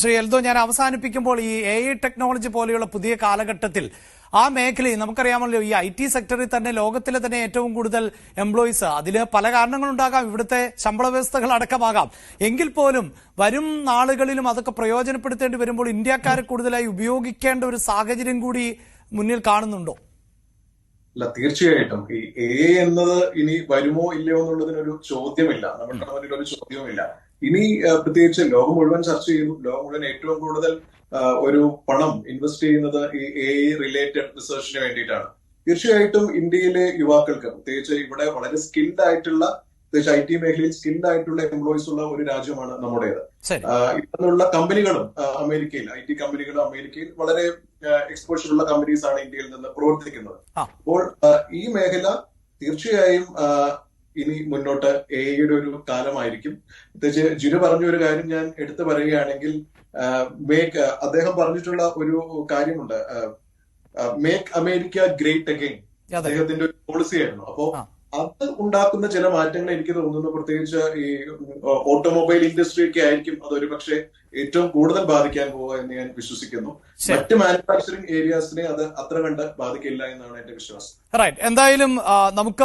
ശ്രീ എൽദോ ഞാൻ അവസാനിപ്പിക്കുമ്പോൾ ഈ A I technology പോലെയുള്ള പുതിയ കാലഘട്ടത്തിൽ ആ മേഖലയിൽ നമുക്കറിയാമല്ലോ ഈ ഐ ടി സെക്ടറിൽ തന്നെ ലോകത്തിലെ തന്നെ ഏറ്റവും കൂടുതൽ എംപ്ലോയീസ് അതിൽ പല കാരണങ്ങളുണ്ടാകാം ഇവിടുത്തെ ശമ്പള വ്യവസ്ഥകൾ അടക്കമാകാം. എങ്കിൽ പോലും വരും നാളുകളിലും അതൊക്കെ പ്രയോജനപ്പെടുത്തേണ്ടി വരുമ്പോൾ ഇന്ത്യക്കാരെ കൂടുതലായി ഉപയോഗിക്കേണ്ട ഒരു സാഹചര്യം കൂടി മുന്നിൽ കാണുന്നുണ്ടോ? അല്ല തീർച്ചയായിട്ടും. ഈ എ എന്നത് ഇനി വരുമോ ഇല്ലയോ എന്നുള്ളതിനൊരു ചോദ്യമില്ല. നമ്മുടെ മുന്നിൽ ഒരു ചോദ്യവുമില്ല. ഇനി പ്രത്യേകിച്ച് ലോകം മുഴുവൻ ചർച്ച ചെയ്യുന്നു. ലോകം മുഴുവൻ ഏറ്റവും കൂടുതൽ ഒരു പണം ഇൻവെസ്റ്റ് ചെയ്യുന്നത് ഈ എ റിലേറ്റഡ് റിസർച്ചിന് വേണ്ടിയിട്ടാണ്. തീർച്ചയായിട്ടും ഇന്ത്യയിലെ യുവാക്കൾക്ക് പ്രത്യേകിച്ച് ഇവിടെ വളരെ സ്കിൽഡ് ആയിട്ടുള്ള പ്രത്യേകിച്ച് ഐ ടി മേഖലയിൽ സ്കിൽഡ് ആയിട്ടുള്ള എംപ്ലോയീസ് ഉള്ള ഒരു രാജ്യമാണ് നമ്മുടേത്. ഇപ്പോഴുള്ള കമ്പനികളും അമേരിക്കയിൽ ഐ ടി കമ്പനികളും അമേരിക്കയിൽ വളരെ എക്സ്പോഷർ ഉള്ള കമ്പനീസ് ആണ് ഇന്ത്യയിൽ നിന്ന് പ്രവർത്തിക്കുന്നത്. അപ്പോൾ ഈ മേഖല തീർച്ചയായും ഇനി മുന്നോട്ട് എ ഐയുടെ ഒരു കാലമായിരിക്കും. പ്രത്യേകിച്ച് ജിനു പറഞ്ഞ ഒരു കാര്യം ഞാൻ എടുത്തു പറയുകയാണെങ്കിൽ മേക്ക് അദ്ദേഹം പറഞ്ഞിട്ടുള്ള ഒരു കാര്യമുണ്ട്. മേക്ക് അമേരിക്ക ഗ്രേറ്റ് അഗെയിൻ അദ്ദേഹത്തിന്റെ ഒരു പോളിസി ആയിരുന്നു. അപ്പോ. അത് ഉണ്ടാക്കുന്ന ചില മാറ്റങ്ങൾ എനിക്ക് തോന്നുന്നു. പ്രത്യേകിച്ച് ഈ ഓട്ടോമൊബൈൽ ഇൻഡസ്ട്രി ഒക്കെ ആയിരിക്കും അതൊരു പക്ഷേ ഏറ്റവും കൂടുതൽ ബാധിക്കാൻ പോവുക എന്ന് ഞാൻ വിശ്വസിക്കുന്നു. മറ്റ് മാനുഫാക്ചറിംഗ് ഏരിയാസിനെ അത് അത്ര കണ്ട് ബാധിക്കില്ല എന്നാണ് എന്റെ വിശ്വാസം. റൈറ്റ് എന്തായാലും നമുക്ക്